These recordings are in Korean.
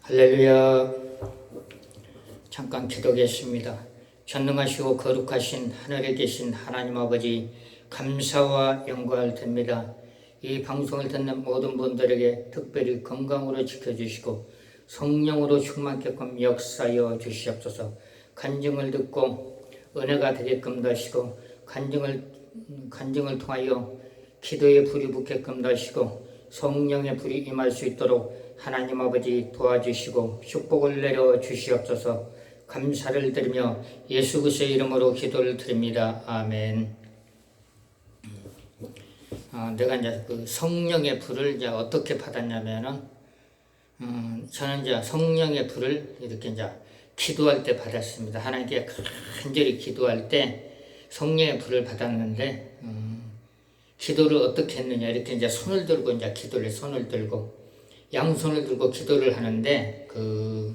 할렐루야. 잠깐 기도하겠습니다. 전능하시고 거룩하신 하늘에 계신 하나님 아버지 감사와 영광을 드립니다. 이 방송을 듣는 모든 분들에게 특별히 건강으로 지켜주시고 성령으로 충만케끔 역사여 주시옵소서. 간증을 듣고 은혜가 되게끔 하시고 간증을 간증을 통하여 기도의 불이 붙게끔 하시고 성령의 불이 임할 수 있도록 하나님 아버지 도와주시고 축복을 내려 주시옵소서 감사를 드리며 예수 그리스도의 이름으로 기도를 드립니다. 아멘. 어, 내가 이제 그 성령의 불을 이제 어떻게 받았냐면은 음, 저는 이제 성령의 불을 이렇게 이제 기도할 때 받았습니다. 하나님께 간절히 기도할 때 성령의 불을 받았는데 음, 기도를 어떻게 했느냐 이렇게 이제 손을 들고 이제 기도를 손을 들고 양손을 들고 기도를 하는데 그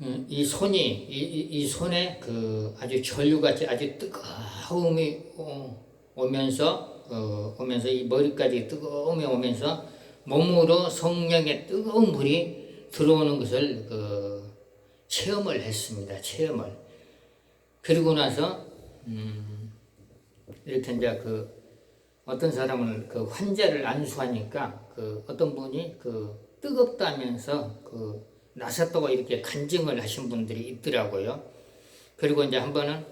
음, 이 손이 이, 이, 이 손에 그 아주 전류같이 아주 뜨거움이 오- 오면서 어, 오면서 이 머리까지 뜨거움이 오면서 몸으로 성령의 뜨거운 물이 들어오는 것을 그 체험을 했습니다. 체험을 그리고 나서 음, 이렇게 이제 그 어떤 사람은 그 환자를 안수하니까 그 어떤 분이 그 뜨겁다면서 그 나섰다고 이렇게 간증을 하신 분들이 있더라고요. 그리고 이제 한 번은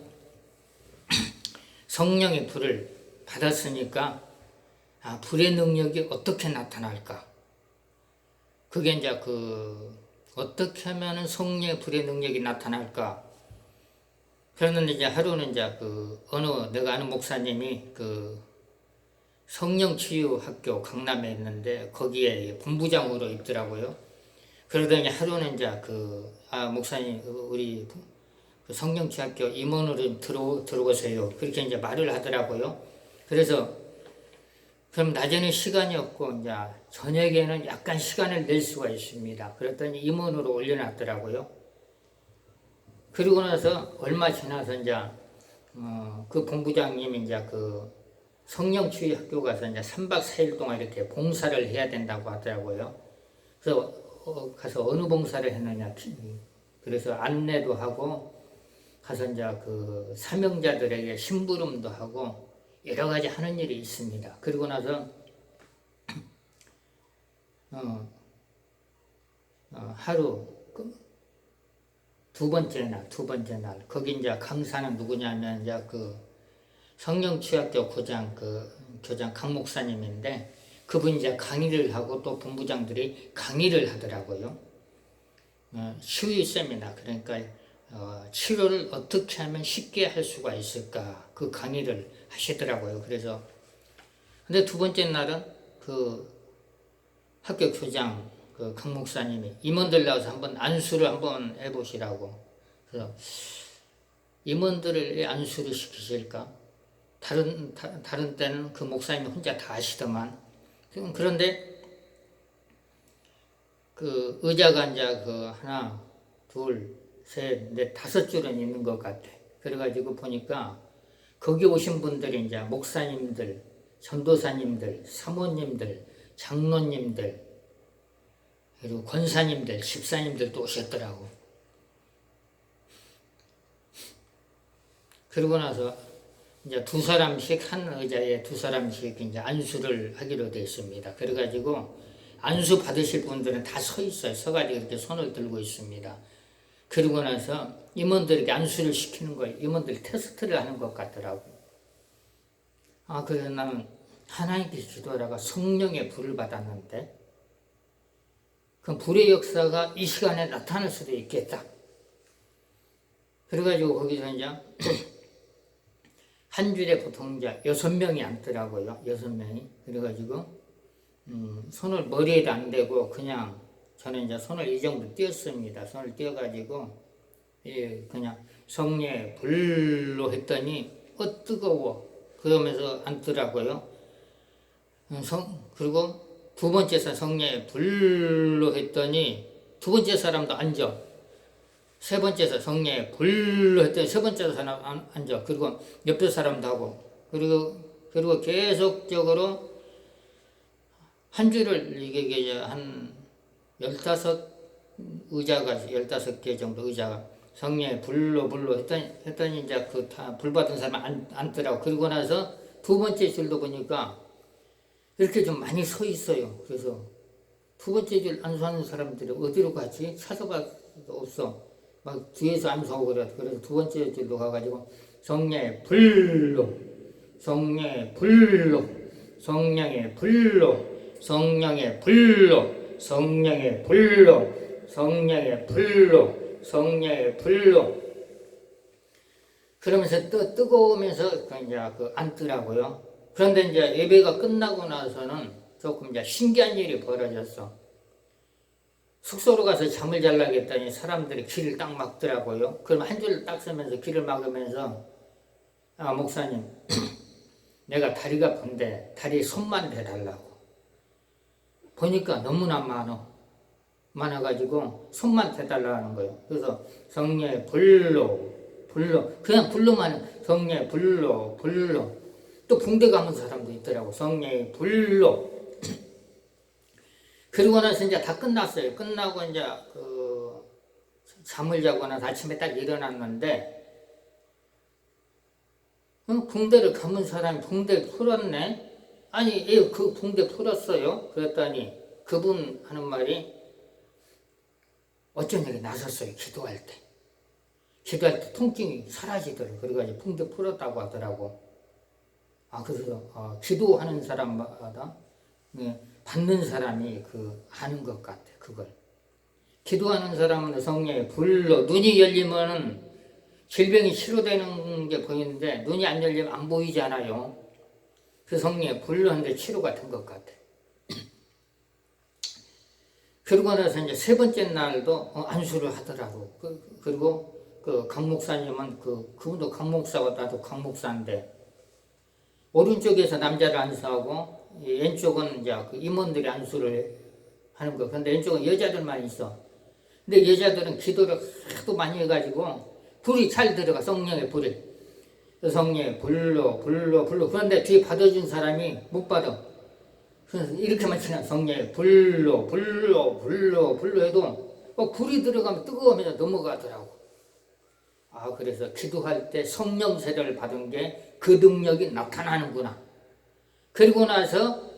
성령의 불을 받았으니까 아, 불의 능력이 어떻게 나타날까? 그게 이제 그 어떻게 하면은 성령의 불의 능력이 나타날까? 그러는데 이제 하루는 이제 그 어느 내가 아는 목사님이 그 성령 치유 학교 강남에 있는데 거기에 본부장으로 있더라고요. 그러더니 하루는 이제 그 아 목사님 우리 그 성령 치유 학교 임원으로 들어 들어오세요. 그렇게 이제 말을 하더라고요. 그래서 그럼 낮에는 시간이 없고 이제 저녁에는 약간 시간을 낼 수가 있습니다. 그랬더니 임원으로 올려놨더라고요. 그리고 나서 얼마 지나서 이제 어, 그 본부장님이 이제 그 성령 치유 학교 가서 이제 3박 4일 동안 이렇게 봉사를 해야 된다고 하더라고요. 그래서 어, 가서 어느 봉사를 했느냐. 그래서 안내도 하고 가서 이제 그 사명자들에게 심부름도 하고 여러 가지 하는 일이 있습니다. 그리고 나서 어, 어, 하루 그, 두 번째 날, 두 번째 날 거기 이제 강사는 누구냐면 이제 그 성령치유학교 교장 그 교장 강 목사님인데 그분이 이제 강의를 하고 또 본부장들이 강의를 하더라고요. 어, 치유 세미나 그러니까 어, 치료를 어떻게 하면 쉽게 할 수가 있을까 그 강의를 하시더라고요. 그래서 근데 두 번째 날은 그 학교 교장 그 강 목사님이 임원들 나와서 한번 안수를 한번 해보시라고 그래서 임원들을 왜 안수를 시키실까? 다른 다, 다른 때는 그 목사님이 혼자 다 하시더만 그런데 그 의자가 이제 그 하나 둘 셋, 넷, 다섯 줄은 있는 것 같아. 그래가지고 보니까 거기 오신 분들이 이제 목사님들, 전도사님들, 사모님들, 장로님들, 그리고 권사님들, 집사님들도 오셨더라고. 그러고 나서 이제 두 사람씩 한 의자에 두 사람씩 이제 안수를 하기로 됐습니다. 그래가지고 안수 받으실 분들은 다 서 있어요. 서가지고 이렇게 손을 들고 있습니다. 그러고 나서 임원들에게 안수를 시키는 거예요. 임원들이 테스트를 하는 것 같더라고. 아, 그래서 나는 하나님께 기도하다가 성령의 불을 받았는데, 그 불의 역사가 이 시간에 나타날 수도 있겠다. 그래가지고 거기서 이제 한 줄에 보통 이제 여섯 명이 앉더라고요. 여섯 명이. 그래가지고, 음, 손을 머리에도 안 대고 그냥 저는 이제 손을 이 정도 띄었습니다. 손을 띄어가지고 예 그냥 성례 불로 했더니 어 뜨거워 그러면서 앉더라고요. 음, 성 그리고 두 번째 사 성례 불로 했더니 두 번째 사람도 앉아. 세 번째 사 성례 불로 했더니 세 번째 사람 안- 앉아. 그리고 옆에 사람도 하고 그리고 그리고 계속적으로 한 줄을 이게 한 열다섯 의자가 열다섯 개 정도 의자가 성령의 불로 불로 했더니 했더니 이제 그다불 받은 사람 안 앉더라고 그러고 나서 두 번째 줄도 보니까 이렇게 좀 많이 서 있어요. 그래서 두 번째 줄 안수하는 사람들이 어디로 가지 찾아봐도 없어. 막 뒤에서 안수하고 그래. 그래서 두 번째 줄로 가가지고 성령의 불로 성령의 불로 성령의 불로 성령의 불로 성령의 불로 성령의 불로 성령의 불로 그러면서 뜨, 뜨거우면서 그 이제 그 앉더라고요. 그런데 이제 예배가 끝나고 나서는 조금 이제 신기한 일이 벌어졌어. 숙소로 가서 잠을 했더니 사람들이 길을 딱 막더라고요. 그럼 한줄딱 서면서 길을 막으면서 아 목사님 내가 다리가 아픈데 다리 손만 대달라고. 보니까 너무나 많어. 많아가지고 손만 대달라 하는 거예요. 그래서 성령의 불로 불로 그냥 불로만 성령의 불로 불로. 또 붕대 감은 사람도 있더라고. 성령의 불로 그리고 나서 이제 다 끝났어요 끝나고 이제 그 잠을 자고 나서 아침에 딱 일어났는데 어, 붕대를 감은 사람이 붕대 풀었네? 아니, 예, 그 붕대 풀었어요. 그랬더니 그분 하는 말이 어쩐 일이 나섰어요. 기도할 때. 기도할 때 통증이 사라지더라고요. 그래가지고 붕대 풀었다고 하더라고. 아, 그래서 어, 기도하는 사람마다 예, 받는 사람이 그 아는 것 같아. 그걸. 기도하는 사람은 성령의 불로 눈이 열리면은 질병이 치료되는 게 보이는데 눈이 안 열리면 안 보이잖아요. 그 성령의 불로 한데 치료가 된것 같아. 그러고 나서 이제 세 번째 날도 어, 안수를 하더라고. 그, 그리고 그 강목사님은 그 그분도 강목사고 나도 강목사인데 오른쪽에서 남자를 안수하고 이 왼쪽은 이제 그 임원들이 안수를 하는 거. 근데 왼쪽은 여자들만 있어. 근데 여자들은 기도를 하도 많이 해가지고 불이 잘 들어가 성령의 불이. 성령의 불로 불로 불로. 그런데 뒤에 받아준 사람이 못 받아. 그래서 이렇게만 치면 성령의 불로 불로 불로 불로 해도 막 불이 들어가면 뜨거우면서 넘어가더라고. 아 그래서 기도할 때 성령 세례를 받은 게 그 능력이 나타나는구나 그리고 나서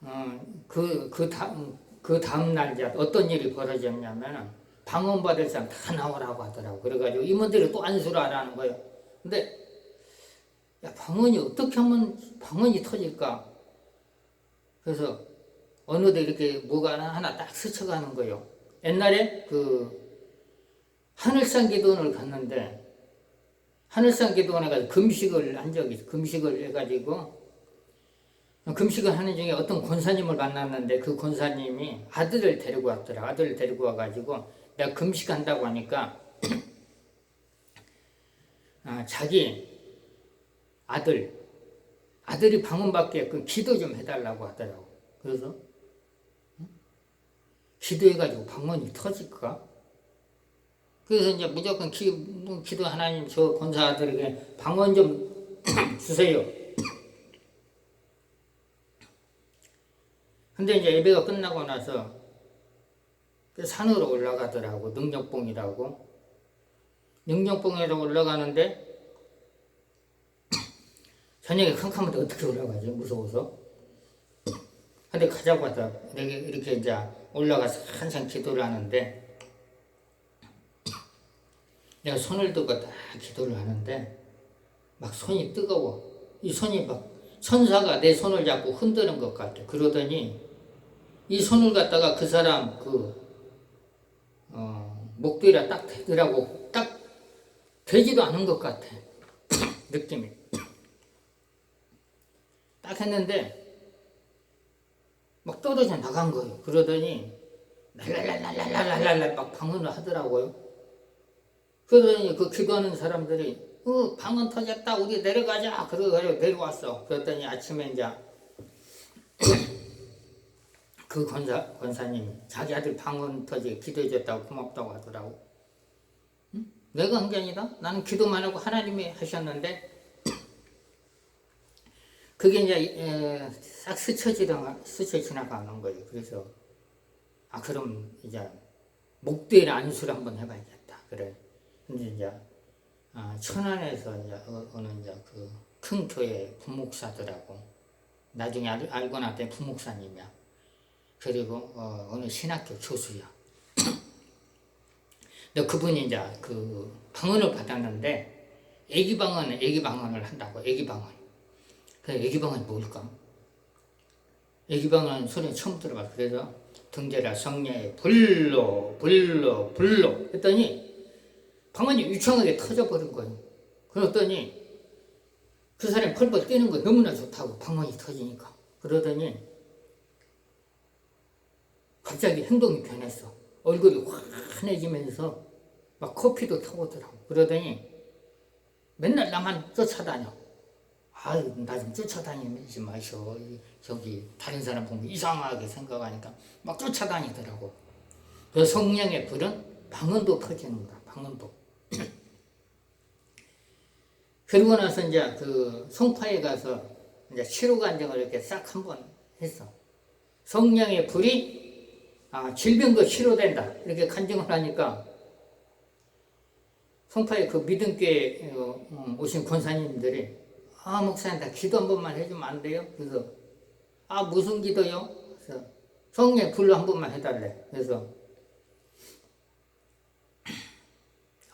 어, 그, 그 다음, 그 다음 날 이제 어떤 일이 벌어졌냐면은 방언받을 사람 다 나오라고 하더라고. 그래가지고 임원들이 또 안수를 하라는 거예요. 근데, 야, 방언이 어떻게 하면 방언이 터질까? 그래서 어느 데 이렇게 뭐가 하나 딱 스쳐가는 거예요. 옛날에 그 하늘산 기도원을 갔는데 하늘산 기도원에 가서 금식을 한 적이 있어. 금식을 해가지고 금식을 하는 중에 어떤 권사님을 만났는데 그 권사님이 아들을 데리고 왔더라. 아들을 데리고 와가지고 내가 금식한다고 하니까 아, 자기 아들 아들이 방언받게끔 기도 좀 해달라고 하더라고. 그래서 기도해가지고 방언이 터질까? 그래서 이제 무조건 기, 뭐 기도 하나님 저 권사 아들에게 방언 좀 주세요. 근데 이제 예배가 끝나고 나서 그 산으로 올라가더라고 능력봉이라고. 능력봉이라고 올라가는데 저녁에 캄캄한데 어떻게 올라가지 무서워서. 근데 가자고 하다 이렇게 이제 올라가서 한참 기도를 하는데 내가 손을 들고 딱 기도를 하는데 막 손이 뜨거워. 이 손이 막 천사가 내 손을 잡고 흔드는 것 같아. 그러더니 이 손을 갖다가 그 사람 그 어, 목도리가 딱 되더라고. 딱 되지도 않은 것 같아. 느낌이. 딱 했는데 막 떨어져 나간 거예요. 그러더니 랄랄랄랄랄랄랄 막 방언을 하더라고요 그러더니 그 기도하는 사람들이 어 방언 터졌다 우리 내려가자 그래가지고 내려왔어 그랬더니 아침에 이제 그 권사, 권사님이 자기 아들 방언 터지게 기도해줬다고 고맙다고 하더라고. 응? 내가 한 게 아니다. 나는 기도만 하고 하나님이 하셨는데 그게 이제 에, 싹 스쳐 지나가 스쳐 지나가는 거예요. 그래서 아 그럼 이제 목대일 안수를 한번 해봐야겠다. 그래. 이제 아, 천안에서 이제 어, 어느 이제 그 큰 교회 부목사들하고 나중에 알, 알고 나더니 부목사님이야. 그리고 어, 어느 신학교 교수야. 근데 그분이 이제 그 방언을 받았는데 애기 방언, 애기 방언을 한다고 애기 방언. 그 애기 방언이 뭘까? 애기 방언 소리 처음 들어봐. 그래서 등재라 성녀의 불로 불로 불로 했더니 방언이 유창하게 터져버린 거예요. 그랬더니 그 사람이 펄펄 뛰는 거 너무나 좋다고 방언이 터지니까 그러더니 갑자기 행동이 변했어. 얼굴이 환해지면서 막 커피도 타고더라고. 그러더니 맨날 나만 쫓아다녀. 아유, 나 좀 쫓아다니지 마셔. 이- 저기 다른 사람 보면 이상하게 생각하니까 막 쫓아다니더라고. 그 성령의 불은 방언도 터지는 거야. 방언도. 그러고 나서 이제 그 송파에 가서 이제 치료 간증을 이렇게 싹 한번 했어. 성령의 불이 아, 질병도 치료된다. 이렇게 간증을 하니까 송파에 그 믿음교회 어, 음, 오신 권사님들이 아, 목사님 나 기도 한 번만 해주면 안 돼요? 그래서 아, 무슨 기도요? 그래서 성령 불로 한 번만 해달래. 그래서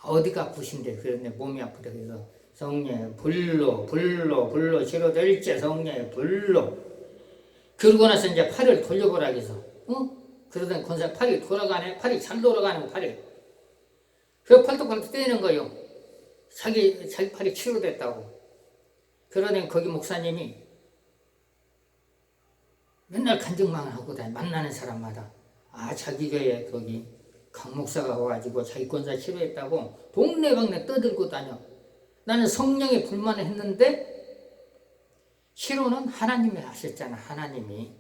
어디가 아프신데 그랬네 몸이 아프다 그래서 성령 불로 불로 불로 치료될지 성령 불로. 그러고 나서 이제 팔을 돌려보라 해서. 어? 그러더니 권사 팔이 돌아가네. 팔이 잘 돌아가는 팔이. 그 팔뚝팔뚝 때리는 거요. 자기 자기 팔이 치료됐다고. 그러더니 거기 목사님이 맨날 간증만 하고 다니 만나는 사람마다. 아 자기 교회 거기 강 목사가 와가지고 자기 권사 치료했다고 동네방네 떠들고 다녀. 나는 성령에 불만을 했는데 치료는 하나님이 하셨잖아 하나님이.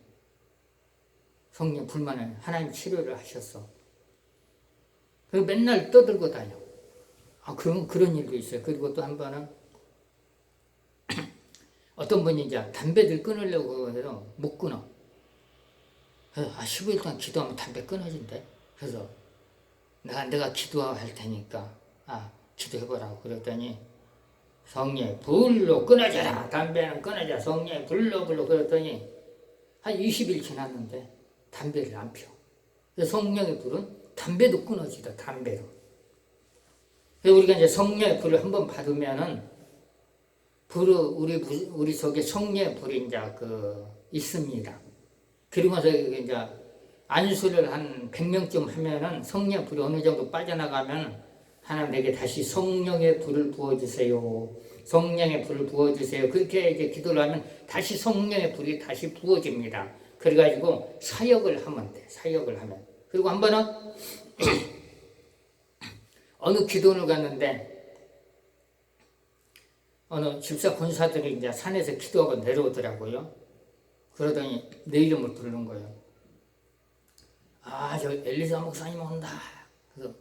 성령 불만을 하나님 치료를 하셨어. 그리고 맨날 떠들고 다녀. 아 그런 그런 일도 있어요. 그리고 또 한 번은 어떤 분이 이제 담배를 끊으려고 해서 못 끊어. 아 15일 동안 기도하면 담배 끊어진대. 그래서 내가 내가 기도할 테니까 아 기도해보라고 그랬더니 성령의 불로 끊어져라. 담배는 끊어져. 성령의 불로 불로 그랬더니 한 20일 지났는데 담배를 안 피워. 성령의 불은 담배도 끊어지다 담배로. 그래서 우리가 이제 성령의 불을 한번 받으면은 불 우리 우리 속에 성령의 불이 이제 그 있습니다. 그리고서 이제 안수를 한 100명쯤 하면은 성령 불이 어느 정도 빠져나가면 하나님 내게 다시 성령의 불을 부어주세요. 성령의 불을 부어주세요. 그렇게 이제 기도를 하면 다시 성령의 불이 다시 부어집니다. 그래가지고 사역을 하면 돼. 사역을 하면. 그리고 한 번은 어느 기도를 갔는데 어느 집사 권사들이 이제 산에서 기도하고 내려오더라고요. 그러더니 내 이름을 부르는 거예요. 아, 저 엘리사 목사님 온다. 그래서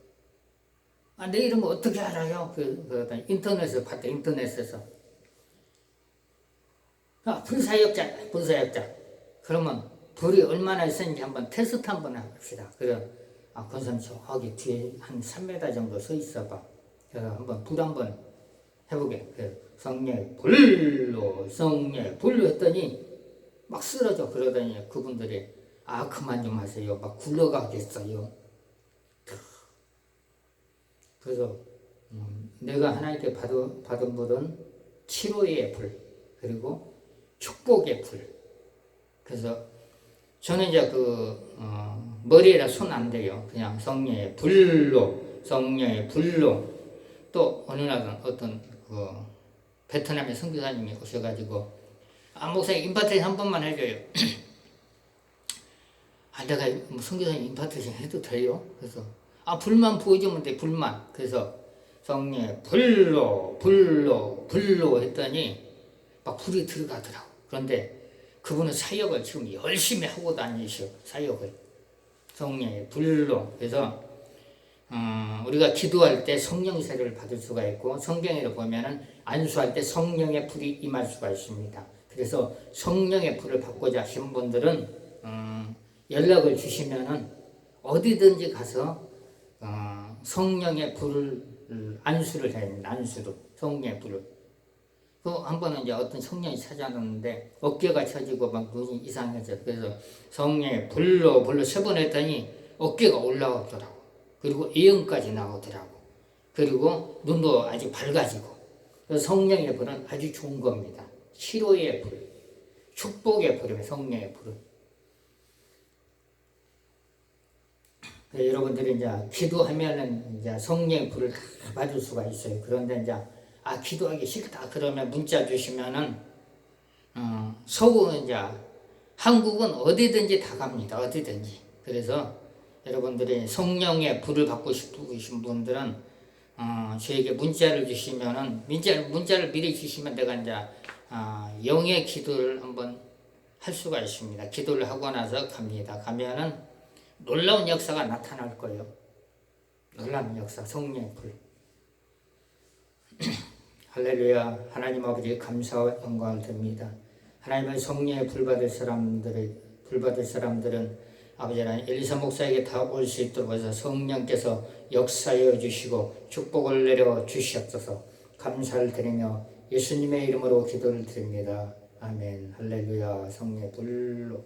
아, 내 이름 어떻게 알아요? 그, 그러더니 인터넷에서 봤대, 인터넷에서. 아, 불사역자, 불사역자. 그러면 불이 얼마나 있었는지 한번 테스트 한번 해봅시다. 그래, 아, 권사님 저기 뒤에 한 3m 정도 서 있어봐. 그래서 한번 불 한번 해보게. 그래, 성령 불로, 성령 불로 했더니 막 쓰러져. 그러더니 그분들이 아, 그만 좀 하세요. 막 굴러가겠어요. 그래서 음, 내가 하나님께 받은, 받은 불은 치료의 불 그리고 축복의 불. 그래서 저는 이제 그 어, 머리에다 손 안 대요. 그냥 성령의 불로 성령의 불로 또 어느 날 어떤 그 베트남의 선교사님이 오셔가지고 아 목사님 임파트레이션 한 번만 해줘요. 아 내가 뭐 선교사님 임파트레이션 해도 돼요? 그래서 아 불만 부어주면 돼 불만 그래서 성령 불로 불로 불로 했더니 막 불이 들어가더라고 그런데 그분은 사역을 지금 열심히 하고 다니셔 사역을 성령의 불로 그래서 어, 우리가 기도할 때 성령 세례를 받을 수가 있고 성경에 보면은 안수할 때 성령의 불이 임할 수가 있습니다. 그래서 성령의 불을 받고자 하신 분들은 음, 연락을 주시면은 어디든지 가서 어, 성령의 불을 음, 안수를 됩니다. 안수로 성령의 불을. 그한 번은 이제 어떤 성령이 찾아왔는데 어깨가 처지고 막 눈이 이상해져. 그래서 성령의 불로 불로 세 번 했더니 어깨가 올라오더라고. 그리고 이형까지 나오더라고. 그리고 눈도 아주 밝아지고. 성령의 불은 아주 좋은 겁니다. 치료의 불, 축복의 불이에요. 성령의 불은. 그래서 여러분들이 이제 기도하면은 이제 성령의 불을 다 받을 수가 있어요. 그런데 이제 아 기도하기 싫다 그러면 문자 주시면은 어, 서구 이제 한국은 어디든지 다 갑니다. 어디든지. 그래서 여러분들이 성령의 불을 받고 싶으신 분들은 어, 저에게 문자를 주시면은 문자 문자를 미리 주시면 내가 이제 아, 영의 기도를 한번 할 수가 있습니다. 기도를 하고 나서 갑니다. 가면은 놀라운 역사가 나타날 거예요. 놀라운 역사, 성령의 불. 할렐루야, 하나님 아버지 감사와 영광을 드립니다. 하나님의 성령의 불 받을 사람들의 불 받을 사람들은 아버지 하나님 엘리사 목사에게 다 올 수 있도록 해서 성령께서 역사여 주시고 축복을 내려 주시옵소서. 감사를 드리며 예수님의 이름으로 기도를 드립니다. 아멘. 할렐루야. 성령의 불로